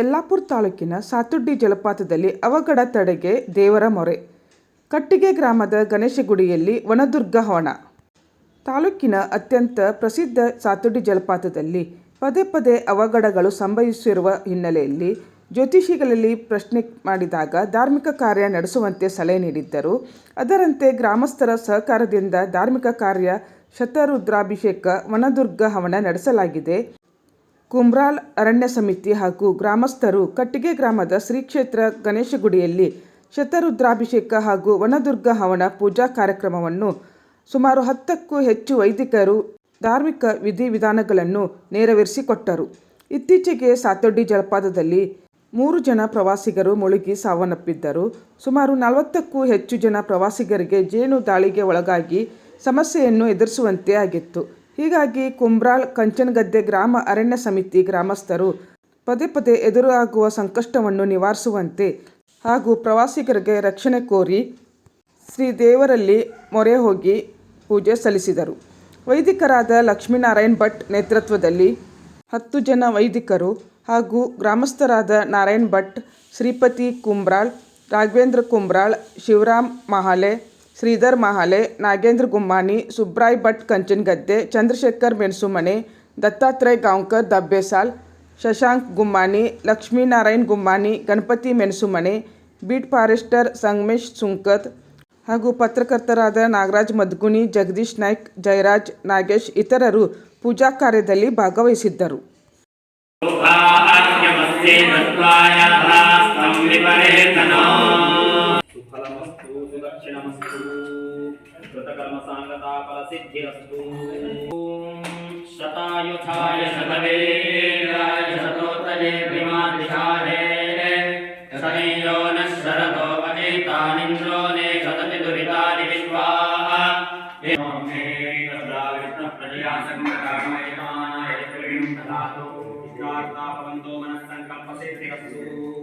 ಯಲ್ಲಾಪುರ ತಾಲೂಕಿನ ಸಾತುಡ್ಡಿ ಜಲಪಾತದಲ್ಲಿ ಅವಘಡ ತಡೆಗೆ ದೇವರ ಮೊರೆ. ಕಟ್ಟಿಗೆ ಗ್ರಾಮದ ಗಣೇಶ ಗುಡಿಯಲ್ಲಿ ವನದುರ್ಗ ಹವಣ ತಾಲೂಕಿನ ಅತ್ಯಂತ ಪ್ರಸಿದ್ಧ ಸಾತುಡ್ಡಿ ಜಲಪಾತದಲ್ಲಿ ಪದೇ ಪದೇ ಅವಘಡಗಳು ಸಂಭವಿಸಿರುವ ಹಿನ್ನೆಲೆಯಲ್ಲಿ ಜ್ಯೋತಿಷಿಗಳಲ್ಲಿ ಪ್ರಶ್ನೆ ಮಾಡಿದಾಗ ಧಾರ್ಮಿಕ ಕಾರ್ಯ ನಡೆಸುವಂತೆ ಸಲಹೆ ನೀಡಿದ್ದರು. ಅದರಂತೆ ಗ್ರಾಮಸ್ಥರ ಸಹಕಾರದಿಂದ ಧಾರ್ಮಿಕ ಕಾರ್ಯ ಶತರುದ್ರಾಭಿಷೇಕ, ವನದುರ್ಗ ಹವನ ನಡೆಸಲಾಗಿದೆ. ಕುಮ್ರಾಲ್ ಅರಣ್ಯ ಸಮಿತಿ ಹಾಗೂ ಗ್ರಾಮಸ್ಥರು ಕಟ್ಟಿಗೆ ಗ್ರಾಮದ ಶ್ರೀ ಕ್ಷೇತ್ರ ಗಣೇಶಗುಡಿಯಲ್ಲಿ ಶತರುದ್ರಾಭಿಷೇಕ ಹಾಗೂ ವನದುರ್ಗ ಹವನ ಪೂಜಾ ಕಾರ್ಯಕ್ರಮವನ್ನು ಸುಮಾರು ಹತ್ತಕ್ಕೂ ಹೆಚ್ಚು ವೈದಿಕರು ಧಾರ್ಮಿಕ ವಿಧಿವಿಧಾನಗಳನ್ನು ನೆರವೇರಿಸಿಕೊಟ್ಟರು. ಇತ್ತೀಚೆಗೆ ಸಾತೊಡ್ಡಿ ಜಲಪಾತದಲ್ಲಿ ಮೂರು ಜನ ಪ್ರವಾಸಿಗರು ಮುಳುಗಿ ಸಾವನ್ನಪ್ಪಿದ್ದರು. ಸುಮಾರು ನಲವತ್ತಕ್ಕೂ ಹೆಚ್ಚು ಜನ ಪ್ರವಾಸಿಗರಿಗೆ ಜೇನು ದಾಳಿಗೆ ಒಳಗಾಗಿ ಸಮಸ್ಯೆಯನ್ನು ಎದುರಿಸುವಂತೆ ಆಗಿತ್ತು. ಹೀಗಾಗಿ ಕುಂಬ್ರಾಳ್ ಕಂಚನಗದ್ದೆ ಗ್ರಾಮ ಅರಣ್ಯ ಸಮಿತಿ ಗ್ರಾಮಸ್ಥರು ಪದೇ ಪದೇ ಎದುರಾಗುವ ಸಂಕಷ್ಟವನ್ನು ನಿವಾರಿಸುವಂತೆ ಹಾಗೂ ಪ್ರವಾಸಿಗರಿಗೆ ರಕ್ಷಣೆ ಕೋರಿ ಶ್ರೀ ದೇವರಲ್ಲಿ ಮೊರೆ ಹೋಗಿ ಪೂಜೆ ಸಲ್ಲಿಸಿದರು. ವೈದಿಕರಾದ ಲಕ್ಷ್ಮೀನಾರಾಯಣ್ ಭಟ್ ನೇತೃತ್ವದಲ್ಲಿ ಹತ್ತು ಜನ ವೈದಿಕರು ಹಾಗೂ ಗ್ರಾಮಸ್ಥರಾದ ನಾರಾಯಣ್ ಭಟ್, ಶ್ರೀಪತಿ ಕುಂಬ್ರಾಳ್, ರಾಘವೇಂದ್ರ ಕುಂಬ್ರಾಳ್, ಶಿವರಾಮ್ ಮಹಾಲೆ श्रीधर महाले नागेंद्र गुम्मानी सुब्राय भट्ट कंचन गद्दे चंद्रशेखर मेणसुमने दत्तात्रय गांवकर दब्बेसाल शशांक गुम्मानी लक्ष्मी नारायण गुम्मानी गणपति मेणसुमने बीट फारेस्टर संगमेश सुंकत पत्रकर्तर नगर मद्गुनी जगदीश नायक जयराज नागेश इतर पूजा कार्य भागव దక్షిణమస్తు కృతకర్మసాంగతాఫలసిద్ధిరస్తు శతాయుధాయ శతవేరాయ శతోత్తరే ప్రిమాదిశాలే శతనీయో న శరతో పచేతానింద్రో నే శతతి దురితాని విశ్వాహ ప్రజయాసంగతామయమానాయ త్రివిం దాతో విష్ణార్థాపవంతో మనస్సంకల్పసిద్ధిరస్తు